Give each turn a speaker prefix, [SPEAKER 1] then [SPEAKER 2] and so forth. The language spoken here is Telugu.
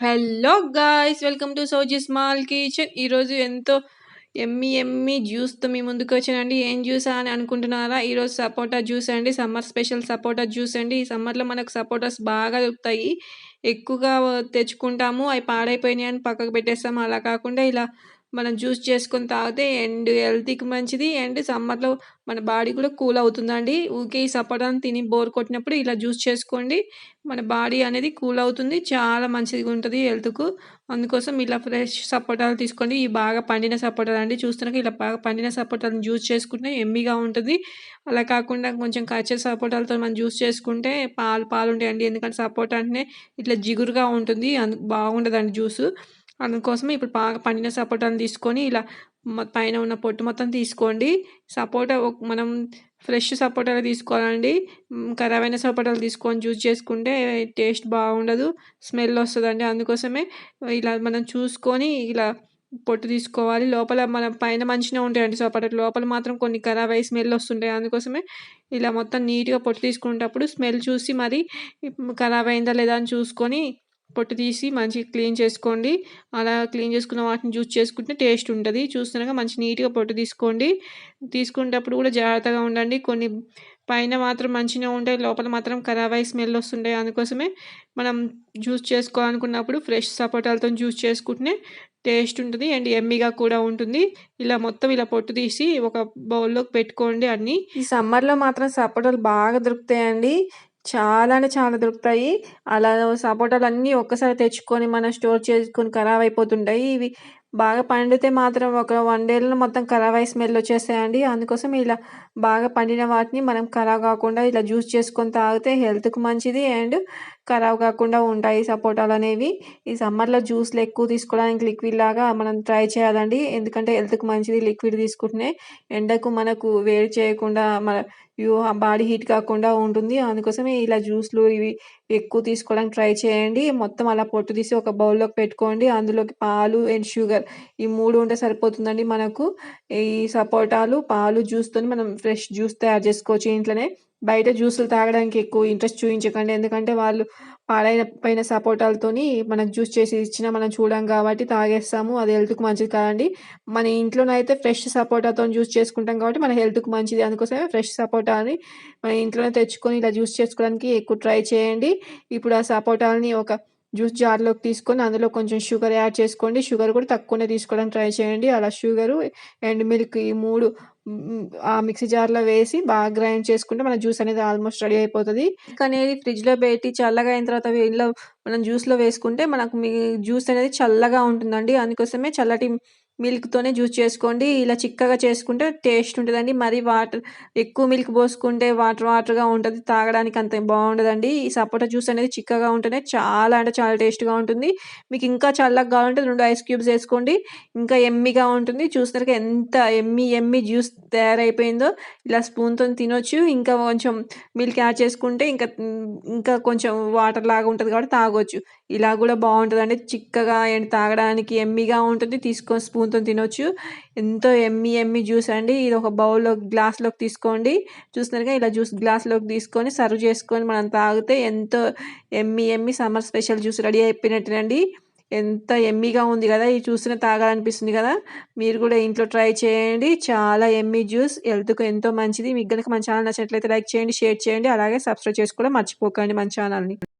[SPEAKER 1] Hello guys welcome to Souji small kitchen. ఈరోజు ఎంతో ఎమ్మి ఎమ్మి జ్యూస్తో మీ ముందుకు వచ్చానండి. ఏం జ్యూస్ అని అనుకుంటున్నారా? ఈరోజు సపోటా జ్యూస్ అండి. సమ్మర్ స్పెషల్ సపోటా జ్యూస్ అండి. ఈ సమ్మర్లో మనకు సపోటాస్ బాగా దొరుకుతాయి. ఎక్కువగా తెచ్చుకుంటాము. అవి పాడైపోయినాయి అని పక్కకు పెట్టేస్తాము అలా కాకుండా ఇలా మనం జ్యూస్ చేసుకొని తాగితే అండ్ హెల్త్కి మంచిది అండ్ సమ్మర్లో మన బాడీ కూడా కూల్ అవుతుందండి. ఊకే ఈ సపోటాను తిని బోర్ కొట్టినప్పుడు ఇలా జ్యూస్ చేసుకోండి. మన బాడీ అనేది కూల్ అవుతుంది చాలా మంచిగా ఉంటుంది హెల్త్కు అందుకోసం ఇలా ఫ్రెష్ సపోటాలు తీసుకోండి. ఈ బాగా పండిన సపోటాలు అండి. చూస్తున్నాక ఇలా బాగా పండిన సపోటాలను జ్యూస్ చేసుకుంటే ఎమ్మిగా ఉంటుంది. అలా కాకుండా కొంచెం కచ్చే సపోటాలతో మనం జ్యూస్ చేసుకుంటే పాలు పాలు ఉంటాయండి ఎందుకంటే సపోటా అంటేనే ఇట్లా జిగురుగా ఉంటుంది. అందుకు బాగుండదండి జ్యూస్. అందుకోసం ఇప్పుడు బాగా పండిన సపోటాను తీసుకొని ఇలా పైన ఉన్న పొట్టు మొత్తం తీసుకోండి. సపోటా మనం ఫ్రెష్ సపోటాలు తీసుకోవాలండి. ఖరాబ్ అయిన సపోటాలు తీసుకొని జ్యూస్ చేసుకుంటే టేస్ట్ బాగుండదు స్మెల్ వస్తుందండి. అందుకోసమే ఇలా మనం చూసుకొని ఇలా పొట్టు తీసుకోవాలి. లోపల మన పైన మంచిగా ఉంటాయండి సపోటా లోపల మాత్రం కొన్ని ఖరాబ్ అయ్యి స్మెల్ వస్తుంటాయి. అందుకోసమే ఇలా మొత్తం నీట్గా పొట్టు తీసుకునేటప్పుడు స్మెల్ చూసి మరి ఖరాబ్ అయిందా లేదా అని చూసుకొని పొట్టు తీసి మంచిగా క్లీన్ చేసుకోండి. అలా క్లీన్ చేసుకున్న వాటిని జ్యూస్ చేసుకుంటే టేస్ట్ ఉంటుంది. చూస్తున్నాక మంచి నీట్గా పొట్టు తీసుకోండి. తీసుకునేటప్పుడు కూడా జాగ్రత్తగా ఉండండి. కొన్ని పైన మాత్రం మంచిగా ఉంటాయి. లోపల మాత్రం ఖరాబ్ అయ్యి స్మెల్ వస్తుంటాయి. అందుకోసమే మనం జ్యూస్ చేసుకోవాలనుకున్నప్పుడు ఫ్రెష్ సపోటాలతో జ్యూస్ చేసుకుంటే టేస్ట్ ఉంటుంది. అండ్ ఎమ్మిగా కూడా ఉంటుంది. ఇలా మొత్తం ఇలా పొట్టు తీసి ఒక బౌల్లోకి పెట్టుకోండి అన్నీ. ఈ సమ్మర్లో మాత్రం సపోటాలు బాగా దొరుకుతాయండి. చాలా అంటే చాలా దొరుకుతాయి. అలా సపోటాలు అన్నీ ఒక్కసారి తెచ్చుకొని మనం స్టోర్ చేసుకొని ఖరాబ్ అయిపోతుంటాయి. ఇవి బాగా పండితే మాత్రం ఒక వన్ డేలో మొత్తం ఖరాబ్ అయ్యి స్మెల్ వచ్చేస్తాయండి. అందుకోసం ఇలా బాగా పండిన వాటిని మనం ఖరాబ్ కాకుండా ఇలా జ్యూస్ చేసుకొని తాగితే హెల్త్కు మంచిది. అండ్ ఖరాబ్ కాకుండా ఉంటాయి సపోటాలు అనేవి. ఈ సమ్మర్లో జ్యూస్లు ఎక్కువ తీసుకోవడానికి లిక్విడ్ లాగా మనం ట్రై చేయాలండి. ఎందుకంటే హెల్త్కు మంచిది లిక్విడ్ తీసుకుంటే ఎండకు మనకు వేడి చేయకుండా మన బాడీ హీట్ కాకుండా ఉంటుంది. అందుకోసమే ఇలా జ్యూస్లు ఇవి ఎక్కువ తీసుకోవడానికి ట్రై చేయండి. మొత్తం అలా పొట్టు తీసి ఒక బౌల్లోకి పెట్టుకోండి. అందులోకి పాలు అండ్ షుగర్ ఈ మూడు ఉంటే సరిపోతుందండి మనకు. ఈ సపోటాలు పాలు జ్యూస్తో మనం ఫ్రెష్ జ్యూస్ తయారు చేసుకోవచ్చు ఇంట్లోనే. బయట జ్యూసులు తాగడానికి ఎక్కువ ఇంట్రెస్ట్ చూపించకండి. ఎందుకంటే వాళ్ళు పాడైన పైన సపోటాలతోని మనకు జ్యూస్ చేసి ఇచ్చినా మనం చూడం కాబట్టి తాగేస్తాము. అది హెల్త్కి మంచిది కాదండి. మన ఇంట్లోనైతే ఫ్రెష్ సపోటాతో జ్యూస్ చేసుకుంటాం కాబట్టి మన హెల్త్కి మంచిది. అందుకోసమే ఫ్రెష్ సపోటాని మన ఇంట్లోనే తెచ్చుకొని ఇలా జ్యూస్ చేసుకోవడానికి ఎక్కువ ట్రై చేయండి. ఇప్పుడు ఆ సపోటాలని ఒక జ్యూస్ జార్లోకి తీసుకొని అందులో కొంచెం షుగర్ యాడ్ చేసుకోండి. షుగర్ కూడా తక్కువనే తీసుకోవడానికి ట్రై చేయండి. అలా షుగరు అండ్ మిల్క్ ఈ మూడు ఆ మిక్సీ జార్లో వేసి బాగా గ్రైండ్ చేసుకుంటే మన జ్యూస్ అనేది ఆల్మోస్ట్ రెడీ అయిపోతుంది. అనేది ఫ్రిడ్జ్లో పెట్టి చల్లగా అయిన తర్వాత ఇంట్లో మనం జ్యూస్లో వేసుకుంటే మనకు మీ జ్యూస్ అనేది చల్లగా ఉంటుందండి. అందుకోసమే చల్లటి మిల్క్తోనే జ్యూస్ చేసుకోండి. ఇలా చిక్కగా చేసుకుంటే టేస్ట్ ఉంటుందండి. మరి వాటర్ ఎక్కువ మిల్క్ పోసుకుంటే వాటర్ వాటర్గా ఉంటుంది. తాగడానికి అంత బాగుండదండి. ఈ సపోటా జ్యూస్ అనేది చిక్కగా ఉంటేనే చాలా అంటే చాలా టేస్ట్గా ఉంటుంది. మీకు ఇంకా చల్లగా కావాలంటే రెండు ఐస్ క్యూబ్స్ వేసుకోండి. ఇంకా ఎమ్మిగా ఉంటుంది. చూసినాక ఎంత ఎమ్మి ఎమ్మి జ్యూస్ తయారైపోయిందో ఇలా స్పూన్తో తినొచ్చు. ఇంకా కొంచెం మిల్క్ యాడ్ చేసుకుంటే ఇంకా ఇంకా కొంచెం వాటర్ లాగా ఉంటుంది కాబట్టి తాగొచ్చు. ఇలా కూడా బాగుంటుందండి. చిక్కగా తాగడానికి ఎమ్మిగా ఉంటుంది. తీసుకొని స్పూన్ స్పూన్తో తినొచ్చు. ఎంతో ఎమ్మి ఎమ్మి జ్యూస్ అండి. ఇది ఒక బౌల్లో గ్లాస్లోకి తీసుకోండి. చూస్తున్నారుగా ఇలా జ్యూస్ గ్లాస్లోకి తీసుకొని సర్వ్ చేసుకొని మనం తాగితే ఎంతో yummy yummy summer special juice ready అయిపోయినట్టేనండి. ఎంత ఎమ్మిగా ఉంది కదా ఇది చూసిన తాగాలనిపిస్తుంది కదా. మీరు కూడా ఇంట్లో ట్రై చేయండి. చాలా ఎమ్మి జ్యూస్ హెల్త్కు ఎంతో మంచిది. మీకు కనుక మన ఛానల్ నచ్చినట్లయితే లైక్ చేయండి షేర్ చేయండి. అలాగే సబ్స్క్రైబ్ చేసుకోవడం మర్చిపోకండి మన ఛానల్ని